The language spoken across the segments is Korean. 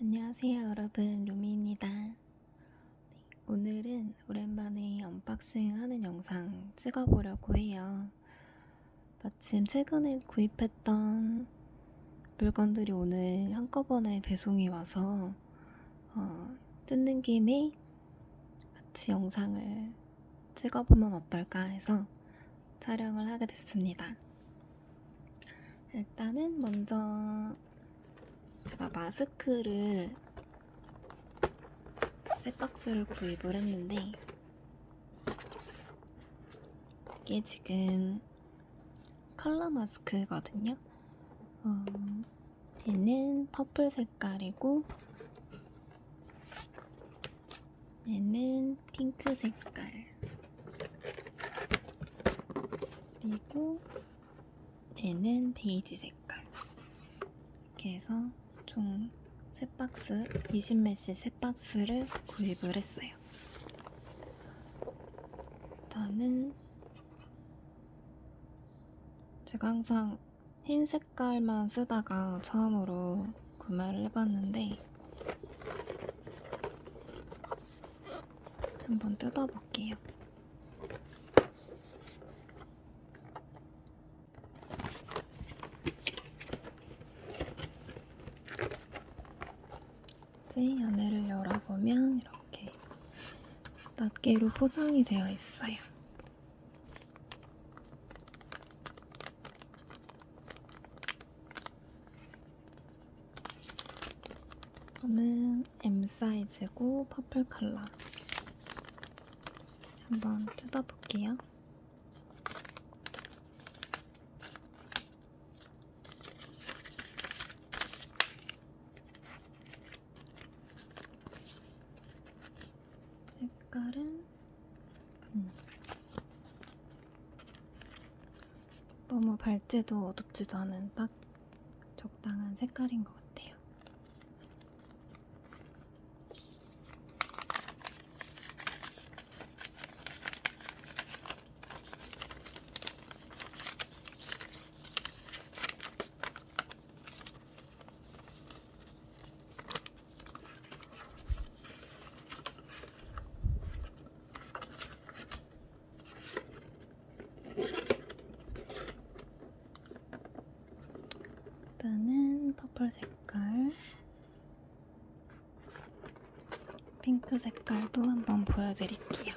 안녕하세요 여러분. 루미입니다. 네, 오늘은 오랜만에 언박싱 하는 영상 찍어보려고 해요. 마침 최근에 구입했던 물건들이 오늘 한꺼번에 배송이 와서 어, 뜯는 김에 같이 영상을 찍어보면 어떨까 해서 촬영을 하게 됐습니다. 일단은 먼저 제가 마스크를 세 박스를 구입을 했는데 이게 지금 컬러 마스크거든요. 어, 얘는 퍼플 색깔이고 얘는 핑크 색깔 그리고 얘는 베이지 색깔 이렇게 해서 총 3박스, 20매씩 3박스를 구입을 했어요. 일단은 제가 항상 흰 색깔만 쓰다가 처음으로 구매를 해봤는데 한번 뜯어볼게요. 이제 안에를 열어보면 이렇게 낱개로 포장이 되어 있어요. 이거는 M 사이즈고 퍼플 컬러. 한번 뜯어볼게요. 색깔은 음. 너무 밝지도 어둡지도 않은 딱 적당한 색깔인 것 같아요. 일단은 퍼플 색깔, 핑크 색깔도 한번 보여드릴게요.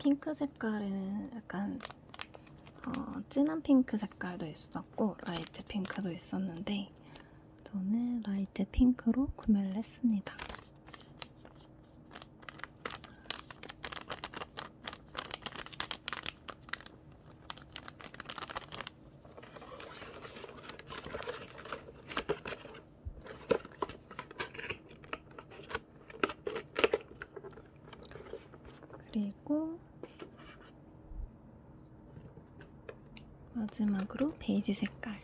핑크 어, 진한 핑크 색깔도 있었고 라이트 핑크도 있었는데 저는 라이트 핑크로 구매를 했습니다. 그리고 마지막으로 베이지 색깔.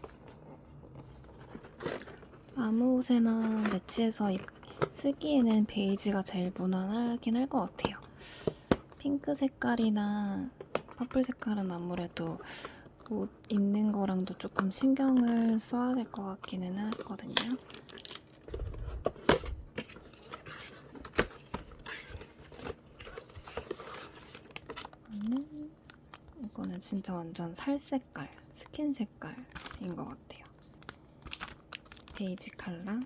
아무 옷에나 매치해서 입, 쓰기에는 베이지가 제일 무난하긴 할 것 같아요. 핑크 색깔이나 퍼플 색깔은 아무래도 옷 입는 거랑도 조금 신경을 써야 될 것 같기는 했거든요. 이거는 이거는 진짜 완전 살 색깔, 스킨 색깔인 것 같아요. 베이지 컬러.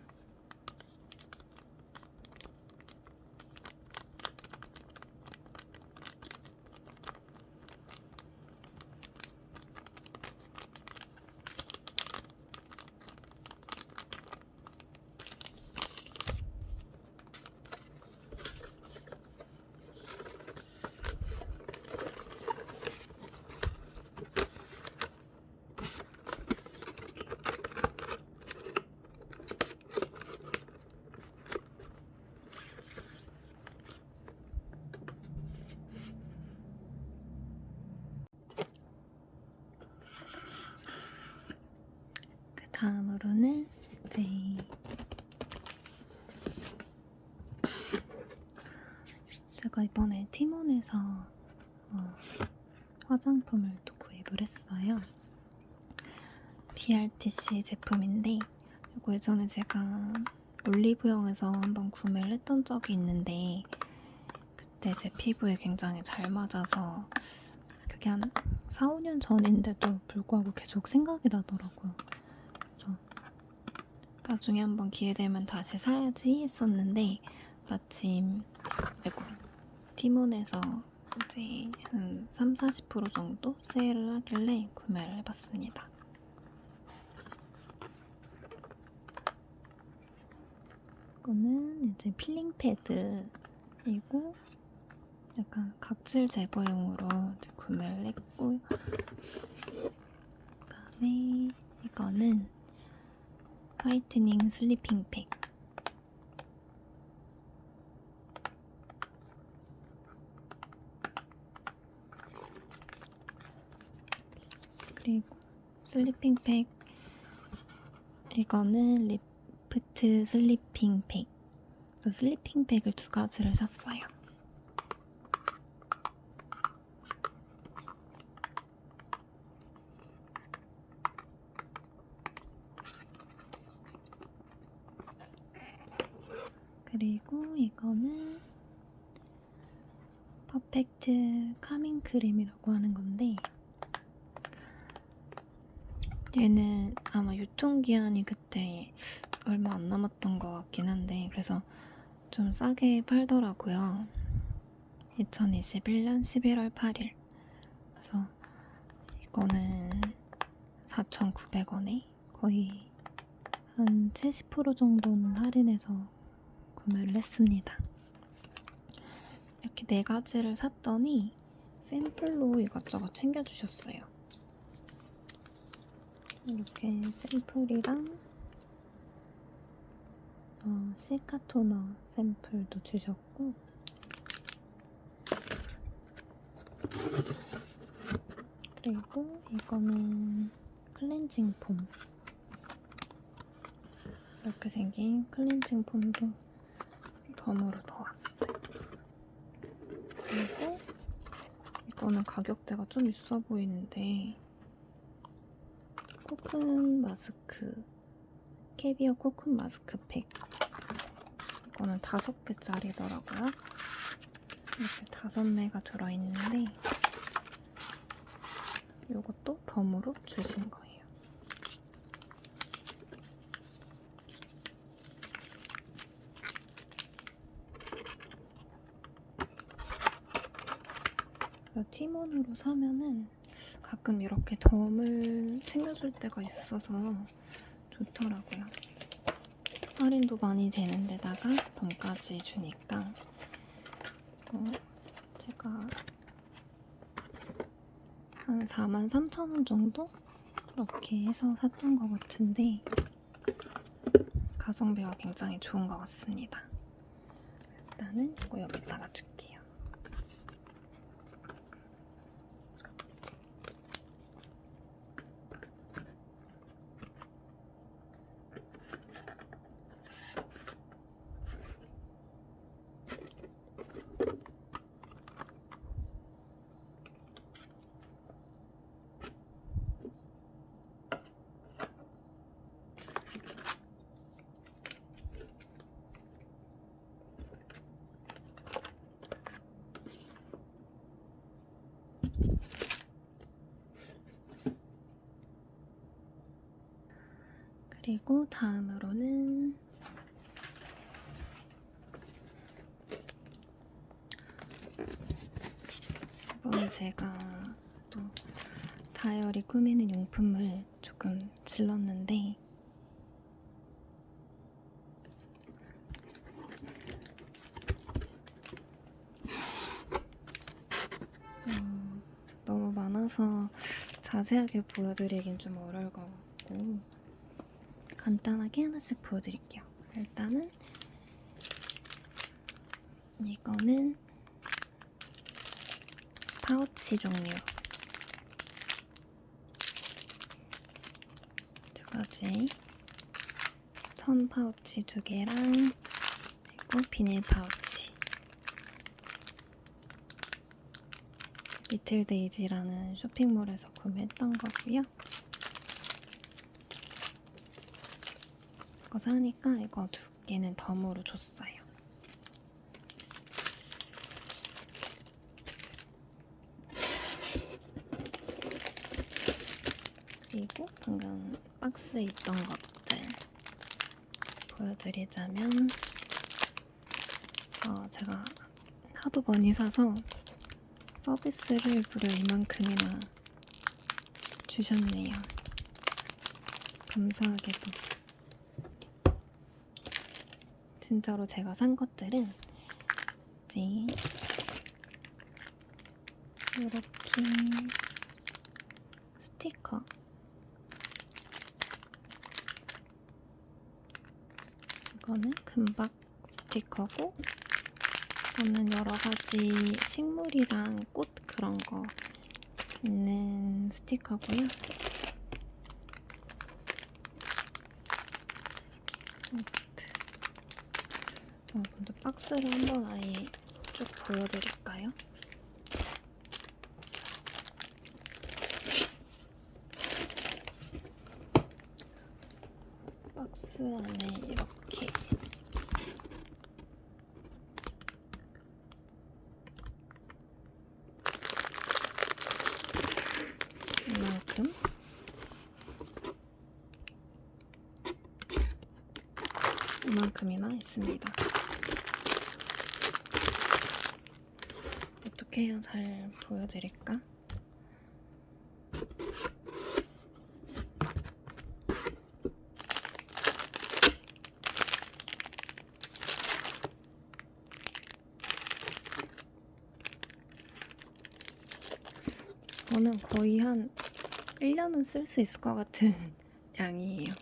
제가 이번에 티몬에서 어, 화장품을 또 구입을 했어요. BRTC 제품인데 이거 예전에 제가 올리브영에서 한번 구매를 했던 적이 있는데 그때 제 피부에 굉장히 잘 맞아서 그게 한 4, 5년 전인데도 불구하고 계속 생각이 나더라고요. 그래서 나중에 한번 기회 되면 다시 사야지 했었는데 마침 아이고 티몬에서 이제 한 3, 40% 정도 세일을 하길래 구매를 해봤습니다. 이거는 이제 필링 패드이고 약간 각질 제거용으로 이제 구매를 했고 그다음에 이거는 화이트닝 슬리핑 팩 그리고 슬리핑 팩 이거는 리프트 슬리핑 팩 그래서 슬리핑 팩을 두 가지를 샀어요. 그리고 이거는 퍼펙트 카밍 크림이라고 하는 건데 얘는 아마 유통기한이 그때 얼마 안 남았던 것 같긴 한데 그래서 좀 싸게 팔더라고요. 2021년 11월 8일. 그래서 이거는 4,900원에 거의 한 70% 정도는 할인해서 구매를 했습니다. 이렇게 네 가지를 샀더니 샘플로 이것저것 챙겨주셨어요. 이렇게 샘플이랑 어, 시카 토너 샘플도 주셨고 그리고 이거는 클렌징 폼 이렇게 생긴 클렌징 폼도 덤으로 넣어왔어요. 그리고 이거는 가격대가 좀 있어 보이는데 코큰 마스크 캐비어 코큰 마스크팩 이거는 다섯 개짜리더라고요. 이렇게 다섯 매가 들어있는데 이것도 덤으로 주신 거예요. 티몬으로 사면은 가끔 이렇게 덤을 챙겨줄 때가 있어서 좋더라고요. 할인도 많이 되는 데다가 덤까지 주니까 이거 제가 한 43,000원 정도 그렇게 해서 샀던 것 같은데 가성비가 굉장히 좋은 것 같습니다. 일단은 이거 여기다가 줄게요. 그리고 다음으로는 이번에 제가 또 다이어리 꾸미는 용품을 조금 질렀는데 어, 너무 많아서 자세하게 보여드리긴 좀 어려울 것 같고 간단하게 하나씩 보여드릴게요. 일단은 이거는 파우치 종류 두 가지 천 파우치 두 개랑 그리고 비닐 파우치. 리틀 데이지라는 쇼핑몰에서 구매했던 거고요. 거 사니까 이거 두 개는 덤으로 줬어요. 그리고 방금 박스에 있던 것들 보여드리자면 어, 제가 하도 많이 사서 서비스를 무려 이만큼이나 주셨네요. 감사하게도. 진짜로 제가 산 것들은 이제 이렇게 스티커 이거는 금박 스티커고 이거는 여러 가지 식물이랑 꽃 그런 거 있는 스티커고요. 어, 먼저 박스를 한번 아예 쭉 보여드릴까요? 박스 안에 이렇게 이만큼 이만큼이나 있습니다. 어떻게 해야 잘 보여드릴까? 저는 거의 한 1년은 쓸 수 있을 것 같은 양이에요.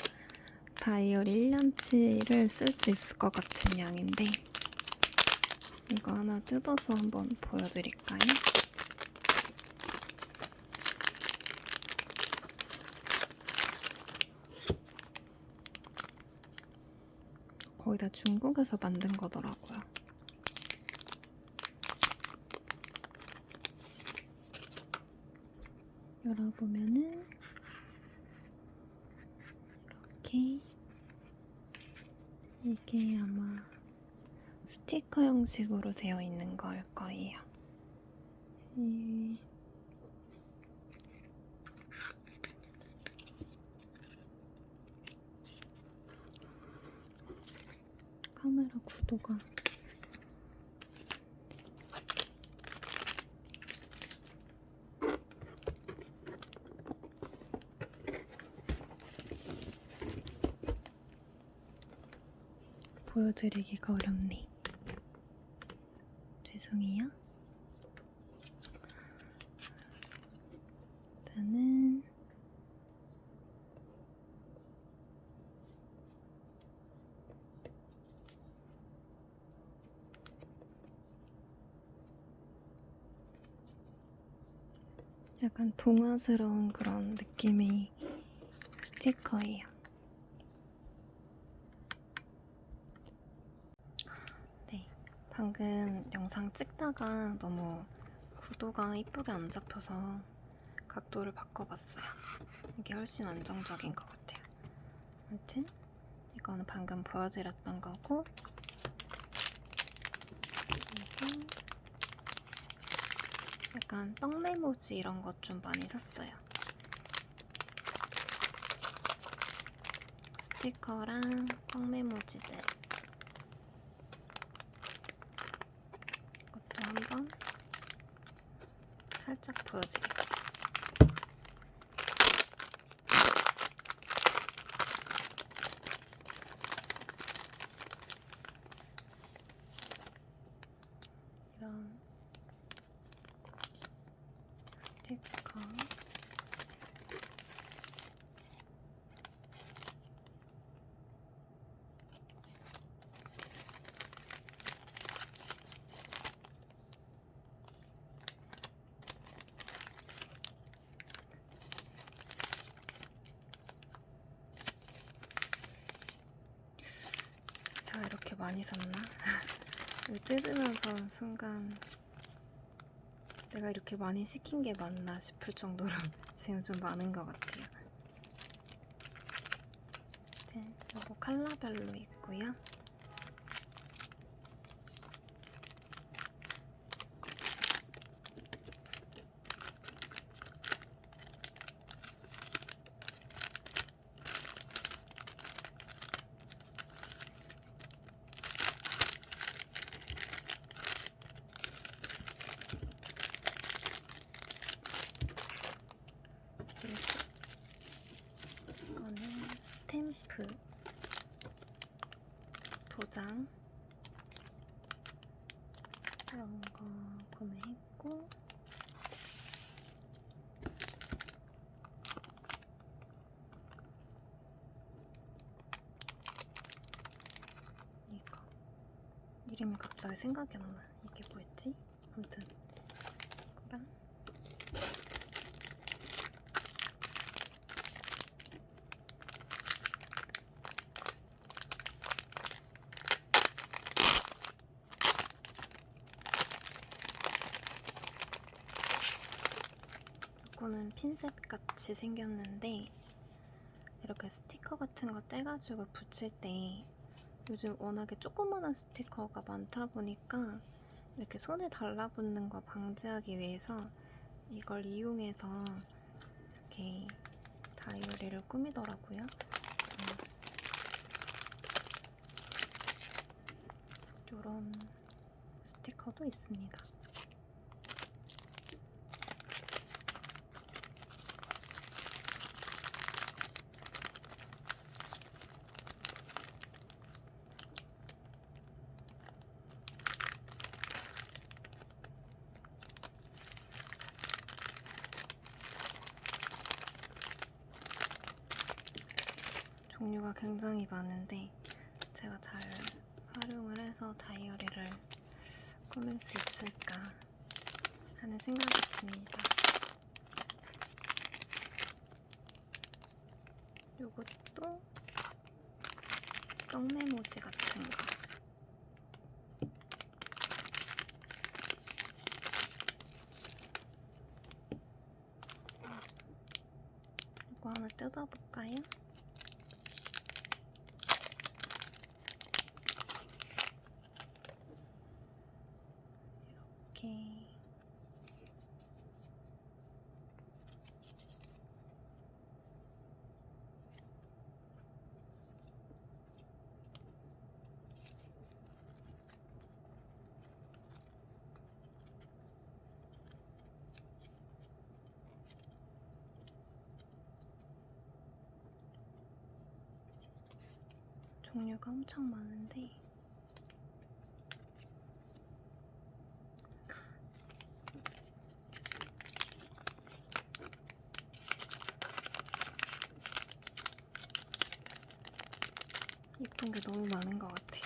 다이어리 1년치를 쓸 수 있을 것 같은 양인데 이거 하나 뜯어서 한번 보여드릴까요? 거의 다 중국에서 만든 거더라고요. 열어보면은 이렇게 이게 아마 스티커 형식으로 되어 있는 걸 거예요. 이- 카메라 구도가 보여드리기가 어렵네. 죄송해요. 일단은 약간 동화스러운 그런 느낌의 스티커예요. 네, 방금 영상 찍다가 너무 구도가 이쁘게 안 잡혀서 각도를 바꿔봤어요. 이게 훨씬 안정적인 것 같아요. 아무튼 이거는 방금 보여드렸던 거고 약간 떡메모지 이런 것 좀 많이 샀어요. 스티커랑 떡메모지들 이것도 한번 살짝 보여드릴게요. 많이 샀나? 뜯으면서 순간 내가 이렇게 많이 시킨 게 맞나 싶을 정도로 지금 좀 많은 것 같아요. 네, 이거 컬러별로 있고요. 그리고 이거는 스탬프 도장 이런 거 구매했고 이거 이름이 갑자기 생각이 안 나. 이게 뭐였지? 아무튼 이거랑 이거는 핀셋 같이 생겼는데 이렇게 스티커 같은 거 떼가지고 붙일 때 요즘 워낙에 조그만한 스티커가 많다 보니까 이렇게 손에 달라붙는 거 방지하기 위해서 이걸 이용해서 이렇게 다이어리를 꾸미더라고요. 음. 이런 스티커도 있습니다. 종류가 굉장히 많은데 제가 잘 활용을 해서 다이어리를 꾸밀 수 있을까 하는 생각이 듭니다. 요것도 떡메모지 같은 거. 이거 하나 뜯어볼까요? 종류가 엄청 많은데 예쁜 게 너무 많은 것 같아요.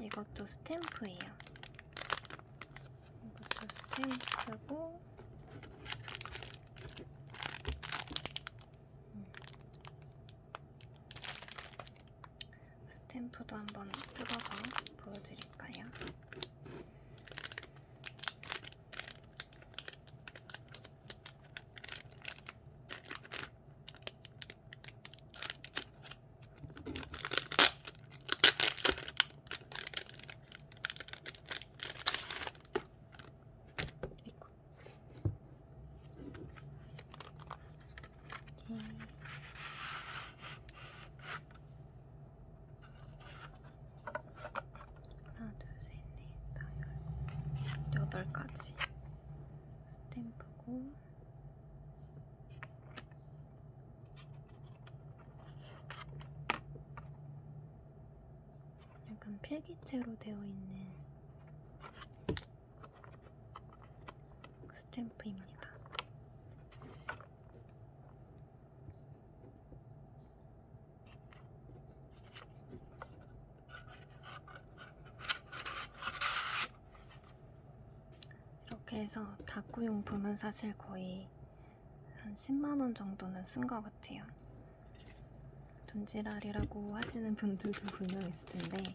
이것도 스탬프예요. 이것도 스탬프고 음. 스탬프도 한번 뜯어서 보여드릴까요? 이거. 이렇게. 하나, 둘, 셋, 넷, 다섯, 가지 스탬프고 약간 필기체로 되어 있는 스탬프입니다. 이렇게 해서 다꾸용품은 사실 거의 한 10만원 정도는 쓴 것 같아요. 돈지랄이라고 하시는 분들도 분명 있을 텐데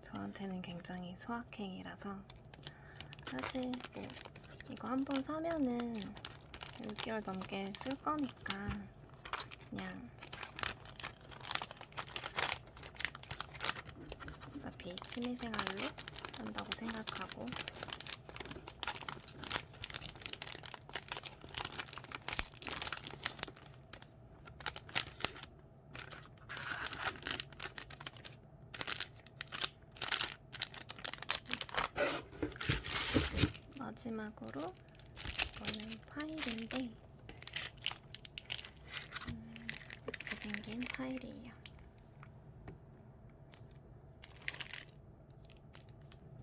저한테는 굉장히 소확행이라서 사실 뭐 이거 한 번 사면은 6개월 넘게 쓸 거니까 그냥 어차피 취미생활로 한다고 생각하고 마지막으로 이거는 파일인데 음, 이렇게 생긴 파일이에요.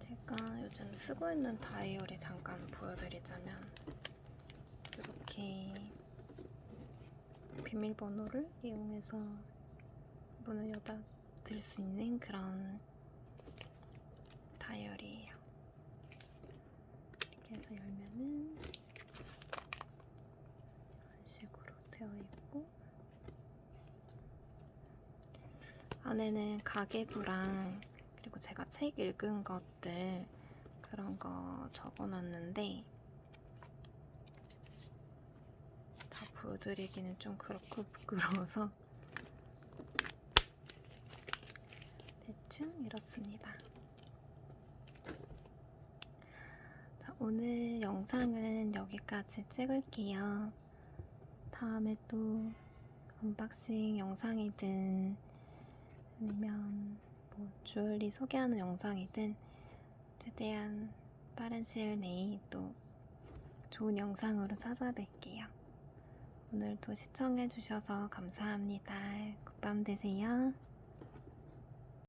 제가 요즘 쓰고 있는 다이어리 잠깐 보여드리자면 이렇게 비밀번호를 이용해서 문을 여닫을 수 있는 그런 다이어리예요. 이렇게 해서 열면은 이런 식으로 되어 있고. 안에는 가계부랑 그리고 제가 책 읽은 것들 그런 거 적어놨는데 다 보여드리기는 좀 그렇고 부끄러워서. 대충 이렇습니다. 자, 오늘 영상은 여기까지 찍을게요. 다음에 또 언박싱 영상이든 아니면 뭐 주얼리 소개하는 영상이든 최대한 빠른 시일 내에 또 좋은 영상으로 찾아뵐게요. 오늘도 시청해주셔서 감사합니다. 굿밤 되세요.